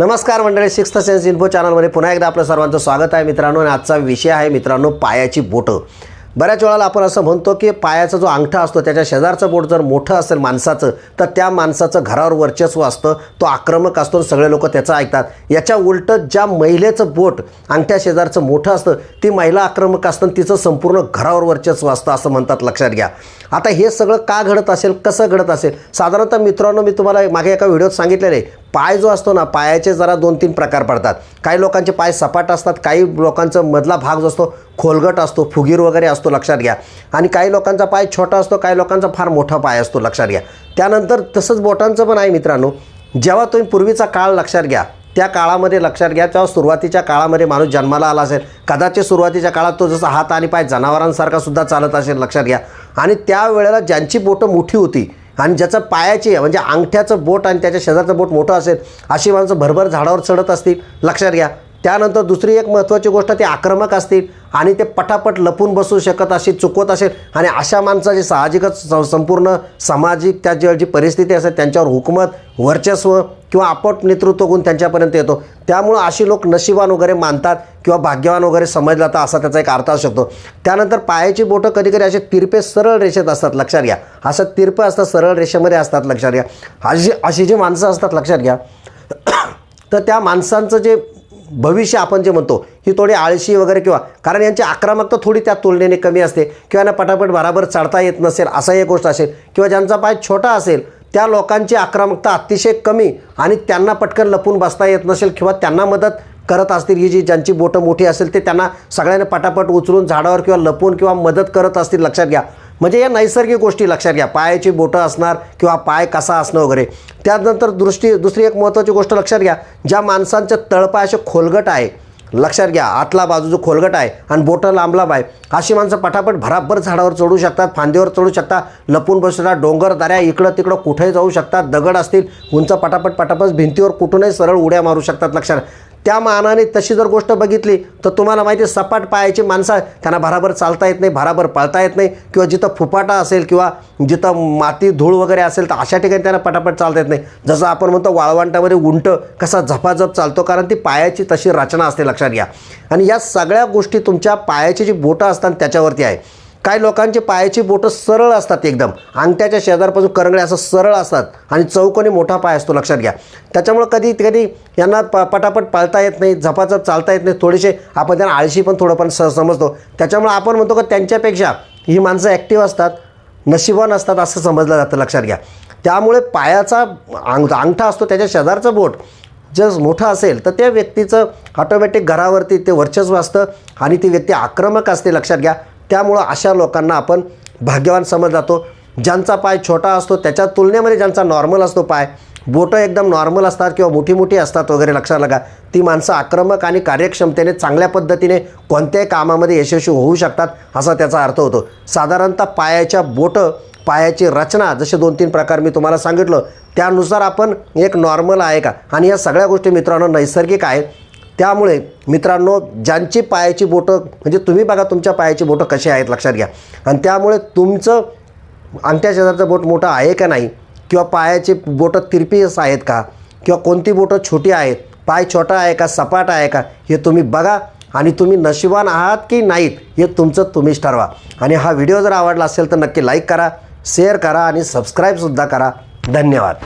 नमस्कार मंडळी sixth sense info चॅनलमध्ये पुन्हा एकदा आपलं सर्वांचं स्वागत आहे मित्रांनो. आणि आजचा विषय आहे मित्रांनो पायाची बोटं. बऱ्याच वेळाला आपण असं म्हणतो की पायाचा जो अंगठा असतो त्याच्या शेजारचं बोट जर मोठं असेल माणसाचं तर त्या माणसाचं घरावर वर्चस्व असतं तो आक्रमक असतो आणि सगळे लोक त्याचं ऐकतात. याच्या उलटं ज्या महिलेचं बोट अंगठ्या शेजारचं मोठं असतं ती महिला आक्रमक असतं आणि तिचं संपूर्ण घरावर वर्चस्व असतं असं म्हणतात. लक्षात घ्या. आता हे सगळं का घडत असेल कसं घडत असेल? साधारणतः मित्रांनो मी तुम्हाला मागे एका व्हिडिओत सांगितलेलं आहे. पाय जो असतो ना पायाचे जरा दोन तीन प्रकार पडतात. काही लोकांचे पाय सपाट असतात काही लोकांचा मधला भाग जो असतो खोलगट असतो फुगीर वगैरे असतो लक्षात घ्या. आणि काही लोकांचा पाय छोटा असतो काही लोकांचा फार मोठा पाय असतो लक्षात घ्या. त्यानंतर तसंच बोटांचं पण आहे मित्रांनो. जेव्हा तुम्ही पूर्वीचा काळ लक्षात घ्या त्या काळामध्ये लक्षात घ्या तेव्हा सुरुवातीच्या काळामध्ये माणूस जन्माला आला असेल. कदाचित सुरुवातीच्या काळात तो जसा हात आणि पाय जनावरांसारखा सुद्धा चालत असेल लक्षात घ्या. आणि त्यावेळेला ज्यांची बोटं मोठी होती आणि ज्याचं पायाची म्हणजे अंगठ्याचं बोट आणि त्याच्या शेजारचं बोट मोठं असेल अशी माणसं भरभर झाडावर चढत असतील. लक्षात घ्या. त्यानंतर दुसरी एक महत्त्वाची गोष्ट ते आक्रमक असतील आणि ते पटापट लपून बसू शकत अशी चुकवत असेल आणि अशा माणसाची साहजिकच स- संपूर्ण सामाजिक त्या जी जी परिस्थिती असेल त्यांच्यावर हुकूमत वर्चस्व किंवा आपट नेतृत्व गुण त्यांच्यापर्यंत येतो. त्यामुळं अशी लोक नशिबान वगैरे मानतात किंवा भाग्यवान वगैरे समजला तर असा त्याचा एक अर्थ असू शकतो. त्यानंतर पायाची बोटं कधी कधी असे तिरपे सरळ रेषेत असतात लक्षात घ्या. असं तिरपं असतात सरळ रेषेमध्ये असतात लक्षात घ्या. अशी अशी जी माणसं असतात लक्षात घ्या. तर त्या माणसांचं जे भविष्य आपण जे म्हणतो ही थोडी आळशी वगैरे किंवा कारण यांची आक्रमकता थोडी त्या तुलनेने कमी असते. किंवा यांना पटापट बराबर चढता येत नसेल असा एक गोष्ट असेल. किंवा ज्यांचा पाय छोटा असेल त्या लोकांची आक्रमकता अतिशय कमी आणि त्यांना पटकन लपून बसता येत नसेल किंवा त्यांना मदत करत असतील. ही जी ज्यांची बोटं मोठी असेल ते त्यांना सगळ्यांना पटापट उचलून झाडावर किंवा लपून किंवा मदत करत असतील लक्षात घ्या. म्हणजे या नैसर्गिक गोष्टी लक्षात घ्या. पायाची बोटं असणार किंवा पाय कसा असणं वगैरे. त्यानंतर दृष्टी दुसरी एक महत्त्वाची गोष्ट लक्षात घ्या. ज्या माणसांच्या तळपाय असे खोलगट आहे लक्षात घ्या. आतला बाजू जो खोलगट आहे आणि बोटं लांबलाब आहे अशी माणसं पटापट भराभर झाडावर चढू शकतात फांदीवर चढू शकतात लपून बसू शकतात डोंगर दऱ्या इकडं तिकडं कुठेही जाऊ शकतात दगड असतील उंच पटापट पटापट भिंतीवर कुठूनही सरळ उड्या मारू शकतात लक्षात. त्या मानाने तशी जर गोष्ट बघितली तर तुम्हाला माहिती आहे सपाट पायाची माणसं त्यांना भराभर चालता येत नाही भराभर पळता येत नाही किंवा जिथं फुपाटा असेल किंवा जिथं माती धूळ वगैरे असेल तर अशा ठिकाणी त्यांना पटापट चालता येत नाही. जसं आपण म्हणतो वाळवंटामध्ये उंट कसा झपाझप चालतो कारण ती पायाची तशी रचना असते लक्षात घ्या. आणि या सगळ्या गोष्टी तुमच्या पायाची जी बोटं असतात त्याच्यावरती आहे. काही लोकांची पायाची बोटं सरळ असतात एकदम. अंगठ्याच्या शेजारपासून करंगळे असं सरळ असतात. आणि चौकोनी मोठा पाय असतो लक्षात घ्या. त्याच्यामुळं कधी कधी यांना प पटापट पाळता येत नाही झपाझप चालता येत नाही. थोडेसे आपण त्यांना आळशी पण थोडं पण स समजतो. त्याच्यामुळं आपण म्हणतो का त्यांच्यापेक्षा ही माणसं ॲक्टिव्ह असतात नशिबान असतात असं समजलं जातं लक्षात घ्या. त्यामुळे पायाचा अंग अंगठा असतो त्याच्या शेजारचं बोट जर मोठं असेल तर त्या व्यक्तीचं ऑटोमॅटिक घरावरती ते वर्चस्व असतं आणि ती व्यक्ती आक्रमक असते लक्षात घ्या. त्यामुळं अशा लोकांना आपण भाग्यवान समज जातो. ज्यांचा पाय छोटा असतो त्याच्या तुलनेमध्ये ज्यांचा नॉर्मल असतो पाय बोटं एकदम नॉर्मल असतात किंवा मोठी मोठी असतात वगैरे लक्षात लगा ती माणसं आक्रमक आणि कार्यक्षमतेने चांगल्या पद्धतीने कोणत्याही कामामध्ये यशस्वी होऊ शकतात असा त्याचा अर्थ होतो. साधारणतः पायाच्या बोटं पायाची रचना जसे दोन तीन प्रकार मी तुम्हाला सांगितलं त्यानुसार आपण एक नॉर्मल आहे का? आणि या सगळ्या गोष्टी मित्रांनो नैसर्गिक आहे त्यामुळे मित्रांनो ज्यांची पायाची बोटं म्हणजे तुम्ही बघा तुमच्या पायाची बोटं कशी आहेत लक्षात घ्या. आणि त्यामुळे तुमचं अंगठ्या शेजारचं बोट मोठं आहे का नाही? किंवा पायाची बोटं तिरपी आहेत का? किंवा कोणती बोटं छोटी आहेत? पाय छोटा आहे का सपाट आहे का? हे तुम्ही बघा आणि तुम्ही नशिबान आहात की नाहीत हे तुमचं तुम्हीच ठरवा. आणि हा व्हिडिओ जर आवडला असेल तर नक्की लाईक करा शेअर करा आणि सबस्क्राईबसुद्धा करा. धन्यवाद.